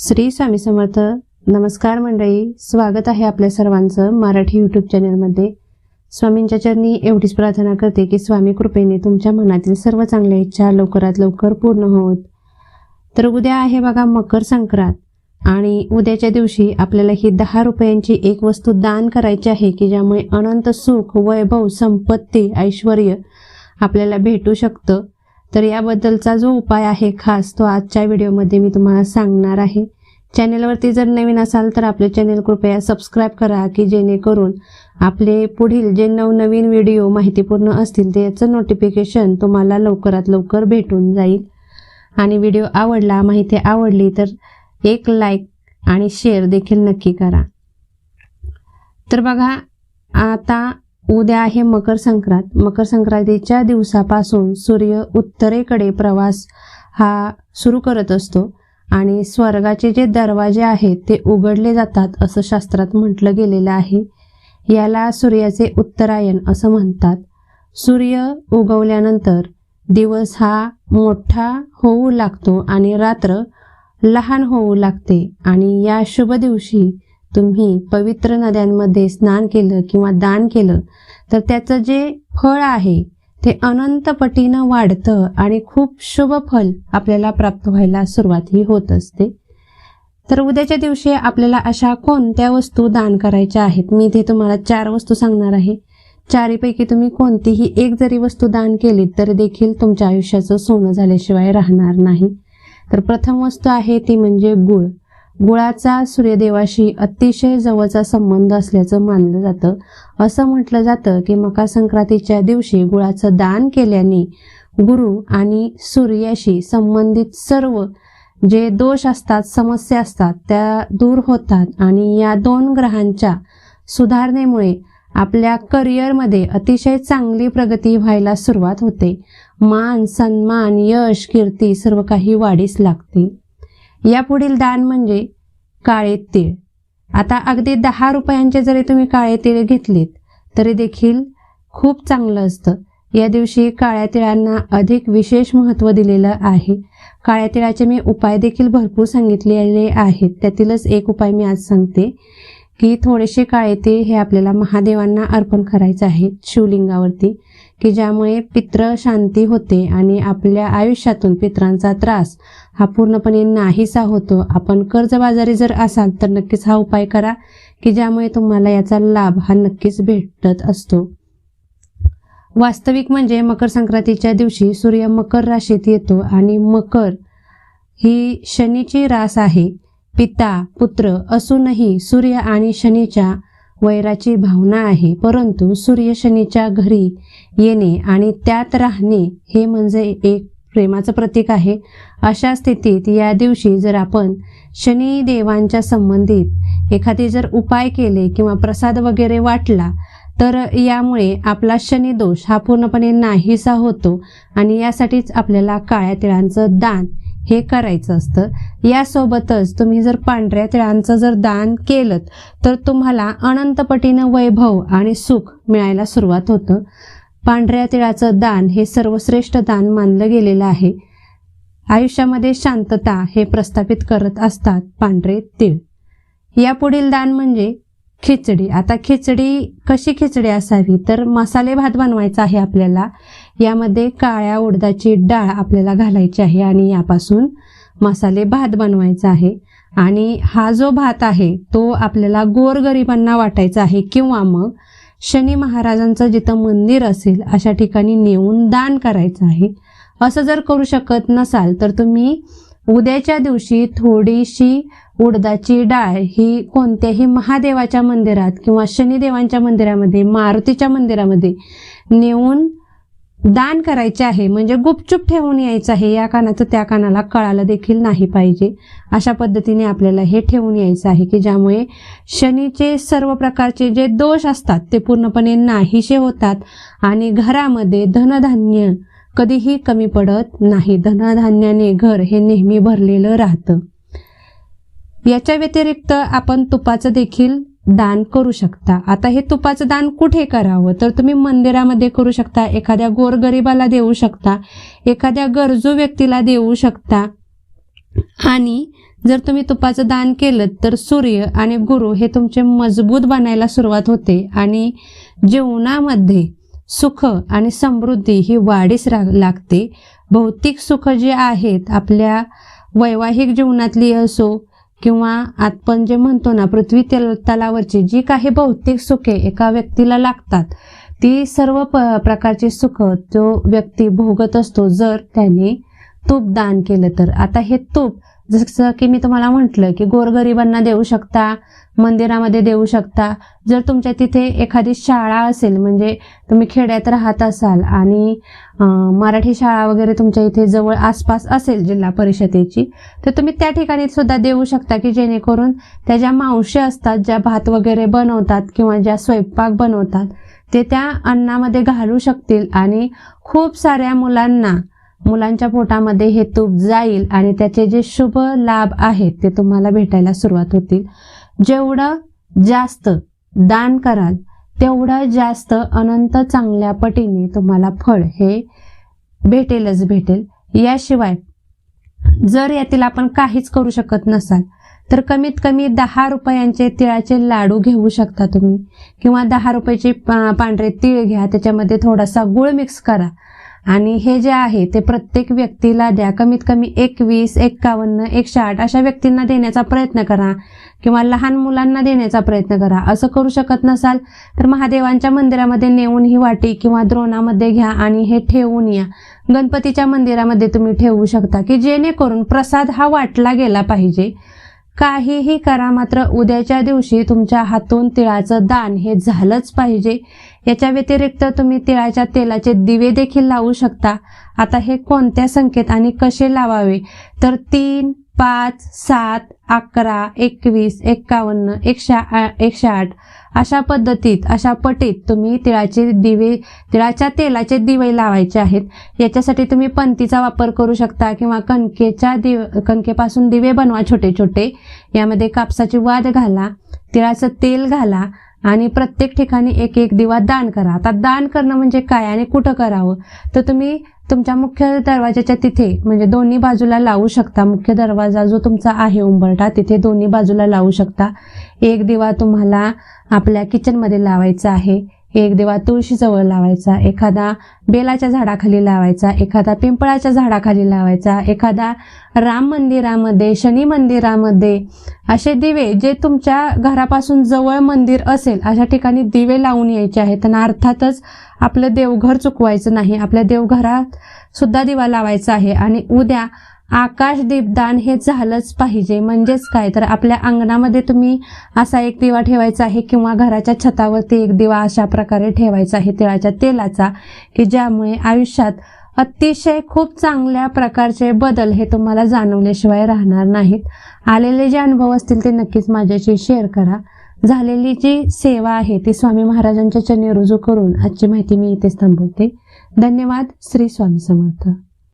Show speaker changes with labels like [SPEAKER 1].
[SPEAKER 1] श्री स्वामी समर्थ नमस्कार मंडळी स्वागत आहे आपल्या सर्वांचं मराठी यूट्यूब चॅनलमध्ये स्वामींच्या चरणी एवढीच प्रार्थना करते की स्वामी कृपेने तुमच्या मनातील सर्व चांगल्या इच्छा लवकरात लवकर पूर्ण होत. तर उद्या आहे बघा मकर संक्रांत आणि उद्याच्या दिवशी आपल्याला ही दहा रुपयांची एक वस्तू दान करायची आहे की ज्यामुळे अनंत सुख वैभव संपत्ती ऐश्वर आपल्याला भेटू शकतं. तर याबद्दलचा जो उपाय आहे खास तो आजच्या व्हिडिओमध्ये मी तुम्हाला सांगणार आहे. चॅनेलवरती जर नवीन असाल तर आपले चॅनेल कृपया सबस्क्राईब करा की जेणेकरून आपले पुढील जे नवनवीन व्हिडिओ माहितीपूर्ण असतील त्याचं नोटिफिकेशन तुम्हाला लवकरात लवकर भेटून जाईल. आणि व्हिडिओ आवडला माहिती आवडली तर एक लाईक आणि शेअर देखील नक्की करा. तर बघा आता उद्या आहे मकर संक्रांत. मकर संक्रांतीच्या दिवसापासून सूर्य उत्तरेकडे प्रवास हा सुरू करत असतो आणि स्वर्गाचे जे दरवाजे आहेत ते उघडले जातात असं शास्त्रात म्हटलं गेलेलं आहे. याला सूर्याचे उत्तरायण असं म्हणतात. सूर्य उगवल्यानंतर दिवस हा मोठा होऊ लागतो आणि रात्र लहान होऊ लागते आणि या शुभ दिवशी तुम्ही पवित्र नद्यांमध्ये स्नान केलं किंवा दान केलं तर त्याचं जे फळ आहे ते अनंत पटीनं वाढतं आणि खूप शुभ फल आपल्याला प्राप्त व्हायला सुरुवातही होत असते. तर उद्याच्या दिवशी आपल्याला अशा कोणत्या वस्तू दान करायच्या आहेत? मी इथे तुम्हाला चार वस्तू सांगणार आहे. चारीपैकी तुम्ही कोणतीही एक जरी वस्तू दान केली तरी देखील तुमच्या आयुष्याचं सोनं झाल्याशिवाय राहणार नाही. तर प्रथम वस्तू आहे ती म्हणजे गुळ. गुळाचा सूर्यदेवाशी अतिशय जवळचा संबंध असल्याचं मानलं जातं. असं म्हटलं जातं की मकर संक्रांतीच्या दिवशी गुळाचं दान केल्याने गुरु आणि सूर्याशी संबंधित सर्व जे दोष असतात समस्या असतात त्या दूर होतात आणि या दोन ग्रहांच्या सुधारणेमुळे आपल्या करिअरमध्ये अतिशय चांगली प्रगती व्हायला सुरुवात होते. मान सन्मान यश कीर्ती सर्व काही वाढीस लागते. यापुढील दान म्हणजे काळे तीळ. आता अगदी दहा रुपयांचे जरी तुम्ही काळे तीळ घेतलेत तरी देखील खूप चांगलं असतं. या दिवशी काळ्या तिळांना अधिक विशेष महत्त्व दिलेलं आहे. काळ्या तिळाचे मी उपाय देखील भरपूर सांगितलेले आहेत. त्यातीलच एक उपाय मी आज सांगते की थोडेसे काळे तीळ हे आपल्याला महादेवांना अर्पण करायचं आहे शिवलिंगावरती. की ज्यामुळे पित्र शांती होते आणि आपल्या आयुष्यातून पित्रांचा त्रास हा पूर्णपणे नाहीसा होतो. आपण कर्जबाजारी जर असाल तर नक्कीच हा उपाय करा की ज्यामुळे तुम्हाला याचा लाभ हा नक्कीच भेटत असतो. वास्तविक म्हणजे मकर संक्रांतीच्या दिवशी सूर्य मकर राशीत येतो आणि मकर ही शनीची रास आहे. पिता पुत्र असूनही सूर्य आणि शनीच्या वैराची भावना आहे परंतु सूर्य शनीच्या घरी येणे आणि त्यात राहणे हे म्हणजे एक प्रेमाचं प्रतीक आहे. अशा स्थितीत या दिवशी जर आपण शनी देवांच्या संबंधित एखादे जर उपाय केले किंवा प्रसाद वगैरे वाटला तर यामुळे आपला शनी दोष हा पूर्णपणे नाहीसा होतो आणि यासाठीच आपल्याला काळ्या तिळांचं दान हे करायचं असतं. यासोबतच तुम्ही जर पांढऱ्या तिळांचं जर दान केलं तर तुम्हाला अनंतपटीनं वैभव आणि सुख मिळायला सुरुवात होतं. पांढऱ्या तिळाचं दान हे सर्वश्रेष्ठ दान मानलं गेलेलं आहे. आयुष्यामध्ये शांतता हे प्रस्थापित करत असतात पांढरे तीळ. यापुढील दान म्हणजे खिचडी. आता खिचडी कशी खिचडी असावी? तर मसाले भात बनवायचा आहे आपल्याला. यामध्ये काळ्या उडदाची डाळ आपल्याला घालायची आहे आणि यापासून मसाले भात बनवायचा आहे. आणि हा जो भात आहे तो आपल्याला गोरगरिबांना वाटायचा आहे किंवा मग शनी महाराजांचं जिथं मंदिर असेल अशा ठिकाणी नेऊन दान करायचं आहे. असं जर करू शकत नसाल तर तुम्ही उद्याच्या दिवशी थोडीशी उडदाची डाळ ही कोणत्याही महादेवाच्या मंदिरात किंवा शनिदेवांच्या मंदिरामध्ये मारुतीच्या मंदिरामध्ये नेऊन दान करायचे आहे म्हणजे गुपचूप ठेवून यायचं आहे या कानाचं त्या कानाला कळालं देखील नाही पाहिजे. अशा पद्धतीने आपल्याला हे ठेवून यायचं आहे की ज्यामुळे शनीचे सर्व प्रकारचे जे दोष असतात ते पूर्णपणे नाहीसे होतात आणि घरामध्ये धनधान्य कधीही कमी पडत नाही. धनधान्याने घर हे नेहमी भरलेलं राहतं. याच्या व्यतिरिक्त आपण तुपाचं देखील दान करू शकता. आता हे तुपाचं दान कुठे करावं? तर तुम्ही मंदिरामध्ये करू शकता एखाद्या गोरगरिबाला देऊ शकता एखाद्या गरजू व्यक्तीला देऊ शकता. आणि जर तुम्ही तुपाचं दान केलं तर सूर्य आणि गुरु हे तुमचे मजबूत बनायला सुरुवात होते आणि जीवनामध्ये सुख आणि समृद्धी ही वाढीस रा- लागते. भौतिक सुख जे आहेत आपल्या वैवाहिक जीवनातली असो किंवा आपण जे म्हणतो ना पृथ्वी तल तलावरची जी काही भौतिक सुखे एका व्यक्तीला लागतात ती सर्व प प्रकारची सुख जो व्यक्ती भोगत असतो. जर त्याने तूप दान केलं तर. आता हे तूप जसं की मी तुम्हाला म्हटलं की गोरगरिबांना देऊ शकता मंदिरामध्ये देऊ शकता. जर तुमच्या तिथे एखादी शाळा असेल म्हणजे तुम्ही खेड्यात राहत असाल आणि मराठी शाळा वगैरे तुमच्या इथे जवळ आसपास असेल जिल्हा परिषदेची तर तुम्ही त्या ठिकाणी सुद्धा देऊ शकता की जेणेकरून त्या ज्या मावशी असतात ज्या भात वगैरे बनवतात किंवा ज्या स्वयंपाक बनवतात ते त्या अन्नामध्ये घालू शकतील. आणि खूप साऱ्या मुलांना मुलांच्या पोटामध्ये हे तूप जाईल आणि त्याचे जे शुभ लाभ आहेत ते तुम्हाला भेटायला सुरुवात होतील. जेवढं जास्त दान कराल तेवढं जास्त अनंत चांगल्या पटीने तुम्हाला फळ हे भेटेलच भेटेल. याशिवाय जर यातील आपण काहीच करू शकत नसाल तर कमीत कमी दहा रुपयांचे तिळाचे लाडू घेऊ शकता तुम्ही. किंवा दहा रुपयाचे पांढरे तीळ घ्या त्याच्यामध्ये थोडासा गुळ मिक्स करा. आणि हे जे आहे ते प्रत्येक व्यक्तीला द्या. कमीत कमी एकवीस एक्कावन्न एकशे आठ अशा व्यक्तींना देण्याचा प्रयत्न करा किंवा लहान मुलांना देण्याचा प्रयत्न करा. असं करू शकत नसाल तर महादेवांच्या मंदिरामध्ये नेऊन ही वाटी किंवा द्रोणामध्ये घ्या आणि हे ठेवून या. गणपतीच्या मंदिरामध्ये तुम्ही ठेवू शकता की जेणेकरून प्रसाद हा वाटला गेला पाहिजे. काहीही करा मात्र उद्याच्या दिवशी तुमच्या हातून तिळाचं दान हे झालंच पाहिजे. याच्या व्यतिरिक्त तुम्ही तिळाच्या तेलाचे दिवे देखील लावू शकता. आता हे कोणत्या संकेत आणि कसे लावावे? तर तीन पाच सात अकरा एकवीस एक्कावन्न एकशे एकशे आठ. अशा पद्धतीत अशा पटीत तुम्ही तिळाचे दिवे तिळाच्या तेलाचे दिवे लावायचे आहेत. याच्यासाठी तुम्ही पंतीचा वापर करू शकता किंवा कणकेच्या दिव कणकेपासून दिवे बनवा छोटे छोटे यामध्ये कापसाची वाद घाला तिळाचं तेल घाला आणि प्रत्येक ठिकाणी एक एक दिवा दान करा. आता दान करणं म्हणजे काय आणि कुठं करावं? तर तुम्ही तुमच्या मुख्य दरवाजाच्या तिथे म्हणजे दोन्ही बाजूला लावू शकता. मुख्य दरवाजा जो तुमचा आहे उंबरठा तिथे दोन्ही बाजूला लावू शकता. एक दिवा तुम्हाला आपल्या किचनमध्ये लावायचा आहे. एक दिवा तुळशीजवळ लावायचा एखादा बेलाच्या झाडाखाली लावायचा एखादा पिंपळाच्या झाडाखाली लावायचा एखादा राम मंदिरामध्ये शनी मंदिरामध्ये असे दिवे जे तुमच्या घरापासून जवळ मंदिर असेल अशा ठिकाणी दिवे लावून यायचे आहेत. आणि अर्थातच आपलं देवघर चुकवायचं नाही. आपल्या देवघरात सुद्धा दिवा लावायचा आहे. आणि उद्या आकाश दीपदान हे झालंच पाहिजे. म्हणजेच काय? तर आपल्या अंगणामध्ये तुम्ही असा एक दिवा ठेवायचा आहे किंवा घराच्या छतावरती एक दिवा अशा प्रकारे ठेवायचा आहे तिळाच्या तेलाचा की ज्यामुळे आयुष्यात अतिशय खूप चांगल्या प्रकारचे बदल हे तुम्हाला जाणवल्याशिवाय राहणार नाहीत. आलेले जे अनुभव असतील ते नक्कीच माझ्याशी शेअर करा. झालेली जी सेवा आहे ती स्वामी महाराजांच्या चरणी रुजू करून आजची माहिती मी इथेच थांबवते. धन्यवाद. श्री स्वामी समर्थ.